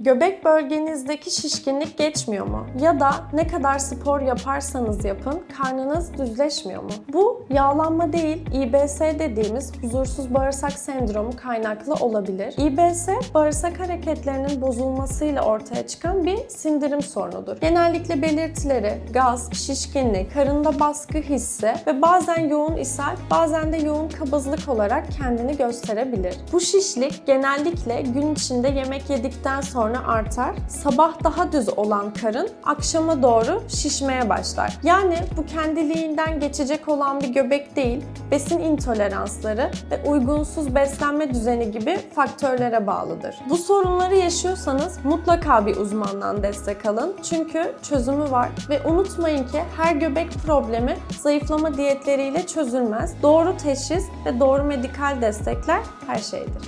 Göbek bölgenizdeki şişkinlik geçmiyor mu? Ya da ne kadar spor yaparsanız yapın karnınız düzleşmiyor mu? Bu yağlanma değil, İBS dediğimiz huzursuz bağırsak sendromu kaynaklı olabilir. İBS, bağırsak hareketlerinin bozulmasıyla ortaya çıkan bir sindirim sorunudur. Genellikle belirtileri gaz, şişkinlik, karında baskı hissi ve bazen yoğun ishal, bazen de yoğun kabızlık olarak kendini gösterebilir. Bu şişlik genellikle gün içinde yemek yedikten sonra artar. Sabah daha düz olan karın akşama doğru şişmeye başlar. Yani bu kendiliğinden geçecek olan bir göbek değil, besin intoleransları ve uygunsuz beslenme düzeni gibi faktörlere bağlıdır. Bu sorunları yaşıyorsanız mutlaka bir uzmandan destek alın. Çünkü çözümü var ve unutmayın ki her göbek problemi zayıflama diyetleriyle çözülmez. Doğru teşhis ve doğru medikal destekler her şeydir.